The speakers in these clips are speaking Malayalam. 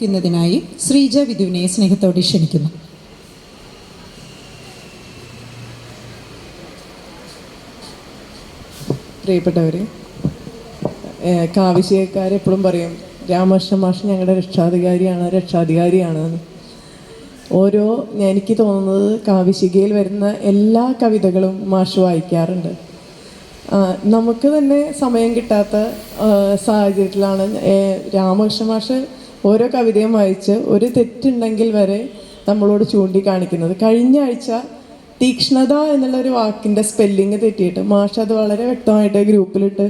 ക്കുന്നതിനായി ശ്രീജ വിധുവിനെ സ്നേഹത്തോടെ ക്ഷണിക്കുന്നു. പ്രിയപ്പെട്ടവരെ കാവിശയക്കാരെപ്പോഴും പറയും രാമകൃഷ്ണ മാഷ് ഞങ്ങളുടെ രക്ഷാധികാരിയാണ് രക്ഷാധികാരിയാണ് ഓരോ എനിക്ക് തോന്നുന്നത് കാവിശികയിൽ വരുന്ന എല്ലാ കവിതകളും മാഷ് വായിക്കാറുണ്ട്. നമുക്ക് തന്നെ സമയം കിട്ടാത്ത സാഹചര്യത്തിലാണ് രാമകൃഷ്ണ മാഷ് ഓരോ കവിതയും വായിച്ച് ഒരു തെറ്റുണ്ടെങ്കിൽ വരെ നമ്മളോട് ചൂണ്ടിക്കാണിക്കുന്നത്. കഴിഞ്ഞ ആഴ്ച തീക്ഷ്ണത എന്നുള്ള ഒരു വാക്കിന്റെ സ്പെല്ലിങ് തെറ്റിയിട്ട് മാഷ് അത് വളരെ വ്യക്തമായിട്ട് ഗ്രൂപ്പിലിട്ട്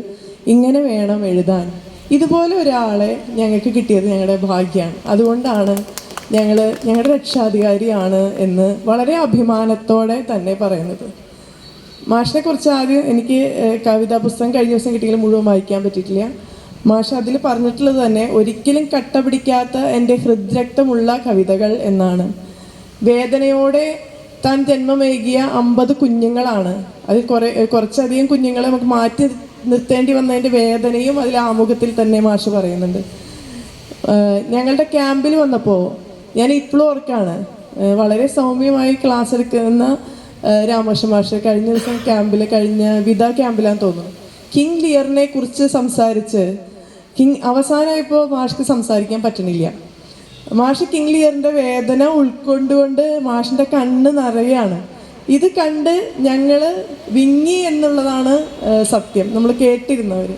ഇങ്ങനെ വേണം എഴുതാൻ. ഇതുപോലെ ഒരാളെ ഞങ്ങൾക്ക് കിട്ടിയത് ഞങ്ങളുടെ ഭാഗ്യമാണ് അതുകൊണ്ടാണ് ഞങ്ങൾ ഞങ്ങളുടെ രക്ഷാധികാരിയാണ് എന്ന് വളരെ അഭിമാനത്തോടെ തന്നെ പറയുന്നത്. മാഷിനെ കുറിച്ച് ആദ്യം എനിക്ക് കവിതാ പുസ്തകം കഴിഞ്ഞ ദിവസം കിട്ടിയെങ്കിലും മുഴുവൻ വായിക്കാൻ പറ്റിയിട്ടില്ല. മാഷ അതിൽ പറഞ്ഞിട്ടുള്ളത് തന്നെ ഒരിക്കലും കട്ട പിടിക്കാത്ത എന്റെ ഹൃദ്രക്തമുള്ള കവിതകൾ എന്നാണ്. വേദനയോടെ താൻ ജന്മമേകിയ അമ്പത് കുഞ്ഞുങ്ങളാണ്. അതിൽ കുറേ കുറച്ചധികം കുഞ്ഞുങ്ങളെ നമുക്ക് മാറ്റി നിർത്തേണ്ടി വന്നതിന്റെ വേദനയും അതിൽ ആമുഖത്തിൽ തന്നെ മാഷ് പറയുന്നുണ്ട്. ഞങ്ങളുടെ ക്യാമ്പിൽ വന്നപ്പോൾ ഞാൻ ഇപ്പോഴും ഓർക്കാണ് വളരെ സൗമ്യമായി ക്ലാസ് എടുക്കുന്ന രാമകൃഷ്ണ മാഷ് കഴിഞ്ഞ ദിവസം ക്യാമ്പിൽ കഴിഞ്ഞ വിത ക്യാമ്പിലാന്ന് തോന്നുന്നു. കിങ് ലിയറിനെ കുറിച്ച് സംസാരിച്ച് കിങ് അവസാനമായപ്പോൾ മാഷ്ക്ക് സംസാരിക്കാൻ പറ്റണില്ല. മാഷ് കിങ് ലിയറിന്റെ വേദന ഉൾക്കൊണ്ടുകൊണ്ട് മാഷിന്റെ കണ്ണ് നിറയാണ്. ഇത് കണ്ട് ഞങ്ങൾ വിങ്ങി എന്നുള്ളതാണ് സത്യം. നമ്മൾ കേട്ടിരുന്നവർ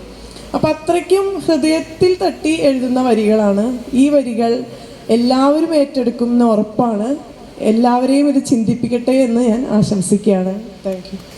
അപ്പം അത്രയ്ക്കും ഹൃദയത്തിൽ തട്ടി എഴുതുന്ന വരികളാണ്. ഈ വരികൾ എല്ലാവരും ഏറ്റെടുക്കും എന്ന് ഉറപ്പാണ്. എല്ലാവരെയും ഇത് ചിന്തിപ്പിക്കട്ടെ എന്ന് ഞാൻ ആശംസിക്കുകയാണ്. താങ്ക്